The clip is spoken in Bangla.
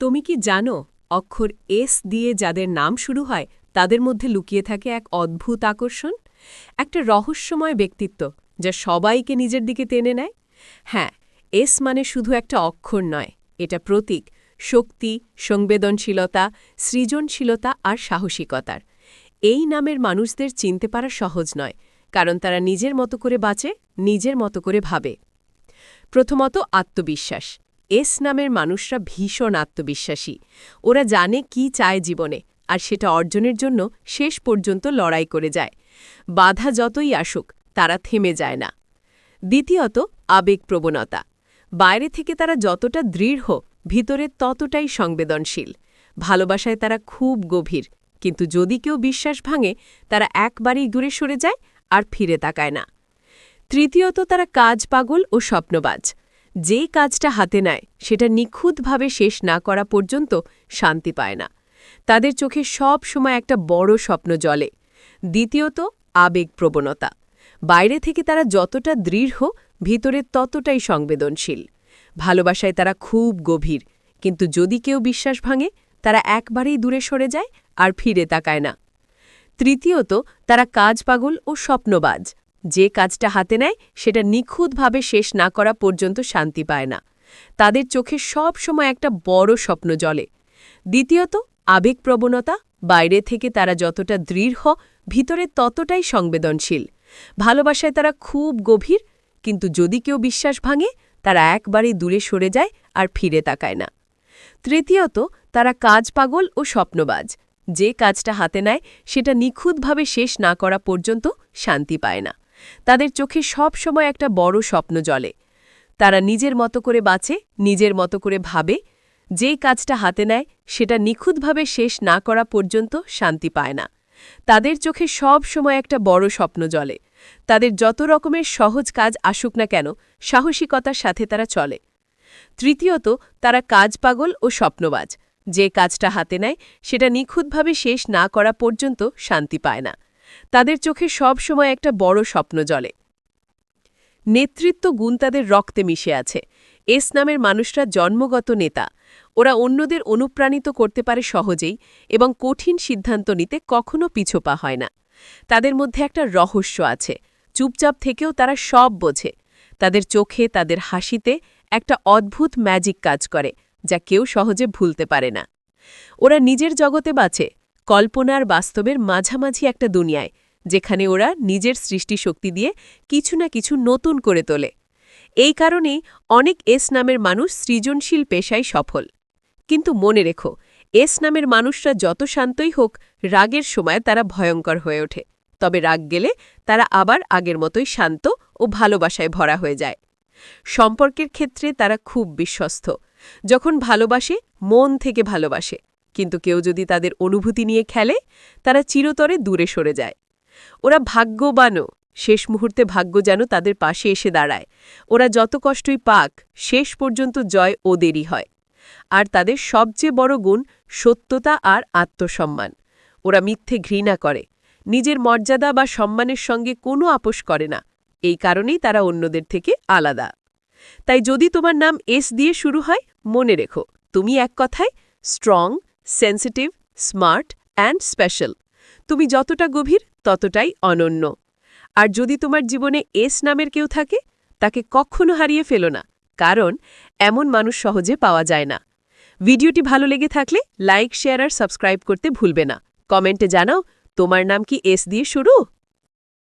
তুমি কি জানো, অক্ষর এস দিয়ে যাদের নাম শুরু হয়, তাদের মধ্যে লুকিয়ে থাকে এক অদ্ভুত আকর্ষণ? একটা রহস্যময় ব্যক্তিত্ব, যা সবাইকে নিজের দিকে টেনে নেয়? হ্যাঁ এস মানে শুধু একটা অক্ষর নয়, এটা প্রতীক, শক্তি, সংবেদনশীলতা, সৃজনশীলতা আর সাহসিকতার। এই নামের মানুষদের চিনতে পারা সহজ নয়, কারণ তারা নিজের মতো করে বাঁচে, নিজের মতো করে ভাবে। প্রথমত আত্মবিশ্বাস এস নামের মানুষরা ভীষণ আত্মবিশ্বাসী। ওরা জানে কি চায় জীবনে, আর সেটা অর্জনের জন্য শেষ পর্যন্ত লড়াই করে যায়। বাধা যতই আসুক, তারা থেমে যায় না। দ্বিতীয়ত, আবেগপ্রবণতা। বাইরে থেকে তারা যতটা দৃঢ়, ভিতরে ততটাই সংবেদনশীল। ভালোবাসায় তারা খুব গভীর, কিন্তু যদি কেউ বিশ্বাস ভাঙে, তারা একবারেই দূরে সরে যায় আর ফিরে তাকায় না। তৃতীয়ত, তারা কাজ পাগল ও স্বপ্নবাজ। যে কাজটা হাতে নেয়, সেটা নিখুঁতভাবে শেষ না করা পর্যন্ত শান্তি পায় না। তাদের চোখে সব সময় একটা বড় স্বপ্ন জ্বলে। দ্বিতীয়ত আবেগপ্রবণতা বাইরে থেকে তারা যতটা দৃঢ়, ভিতরে ততটাই সংবেদনশীল। ভালোবাসায় তারা খুব গভীর, কিন্তু যদি কেউ বিশ্বাস ভাঙে, তারা একবারেই দূরে সরে যায় আর ফিরে তাকায় না। তৃতীয়ত, তারা কাজ পাগল ও স্বপ্নবাজ। যে কাজটা হাতে নেয়, সেটা নিখুঁতভাবে শেষ না করা পর্যন্ত শান্তি পায় না। তাদের চোখে সব সময় একটা বড় স্বপ্ন জলে দ্বিতীয়ত আবেগপ্রবণতা বাইরে থেকে তারা যতটা দৃঢ়, ভিতরে ততটাই সংবেদনশীল। ভালোবাসায় তারা খুব গভীর, কিন্তু যদি কেউ বিশ্বাস ভাঙে, তারা একবারেই দূরে সরে যায় আর ফিরে তাকায় না। তৃতীয়ত, তারা কাজ পাগল ও স্বপ্নবাজ। যে কাজটা হাতে নেয়, সেটা নিখুঁতভাবে শেষ না করা পর্যন্ত শান্তি পায় না। তাদের চোখে সব সময় একটা বড় স্বপ্ন জলে তারা নিজের মতো করে বাঁচে, নিজের মতো করে ভাবে। যে কাজটা হাতে নেয়, সেটা নিখুঁতভাবে শেষ না করা পর্যন্ত শান্তি পায় না। তাদের চোখে সব সময় একটা বড় স্বপ্ন জলে তাদের যত রকমের সহজ কাজ আসুক না কেন, সাহসিকতার সাথে তারা চলে। তৃতীয়ত, তারা কাজ পাগল ও স্বপ্নবাজ। যে কাজটা হাতে নেয়, সেটা নিখুঁতভাবে শেষ না করা পর্যন্ত শান্তি পায় না। তাদের চোখে সব সময় একটা বড় স্বপ্ন জ্বলে। নেতৃত্ব গুণ তাদের রক্তে মিশে আছে। এস নামের মানুষরা জন্মগত নেতা। ওরা অন্যদের অনুপ্রাণিত করতে পারে সহজেই এবং কঠিন সিদ্ধান্ত নিতে কখনো পিছোপা হয় না। তাদের মধ্যে একটা রহস্য আছে। চুপচাপ থেকেও তারা সব বোঝে। তাদের চোখে, তাদের হাসিতে একটা অদ্ভুত ম্যাজিক কাজ করে, যা কেউ সহজে ভুলতে পারে না। ওরা নিজের জগতে বাঁচে কল্পনার বাস্তবের মাঝামাঝি একটা দুনিয়ায়, যেখানে ওরা নিজের সৃষ্টিশক্তি দিয়ে কিছু না কিছু নতুন করে তোলে। এই কারণেই অনেক এস নামের মানুষ সৃজনশীল পেশায় সফল। কিন্তু মনে রেখো, এস নামের মানুষরা যত শান্তই হোক, রাগের সময় তারা ভয়ঙ্কর হয়ে ওঠে। তবে রাগ গেলে তারা আবার আগের মতোই শান্ত ও ভালোবাসায় ভরা হয়ে যায়। সম্পর্কের ক্ষেত্রে তারা খুব বিশ্বস্ত। যখন ভালোবাসে, মন থেকে ভালোবাসে। কিন্তু কেউ যদি তাদের অনুভূতি নিয়ে খেলে, তারা চিরতরে দূরে সরে যায়। ওরা ভাগ্যবানও। শেষ মুহূর্তে ভাগ্য যেন তাদের পাশে এসে দাঁড়ায়। ওরা যত কষ্টই পাক, শেষ পর্যন্ত জয় ওদেরই হয়। আর তাদের সবচেয়ে বড় গুণ সত্যতা আর আত্মসম্মান। ওরা মিথ্যে ঘৃণা করে। নিজের মর্যাদা বা সম্মানের সঙ্গে কোনো আপোষ করে না। এই কারণেই তারা অন্যদের থেকে আলাদা। তাই যদি তোমার নাম এস দিয়ে শুরু হয়, মনে রেখো, তুমি এক কথায় strong sensitive, smart, and special. তুমি যতটা গভীর, ততটাই অনন্য। আর যদি তোমার জীবনে এস নামের কেউ থাকে, তাকে কখনো হারিয়ে ফেলো না, কারণ এমন মানুষ সহজে পাওয়া যায় না। ভিডিওটি ভালো লেগে থাকলে লাইক, শেয়ার আর সাবস্ক্রাইব করতে ভুলবে না। কমেন্টে জানাও, তোমার নাম কি এস দিয়ে শুরু?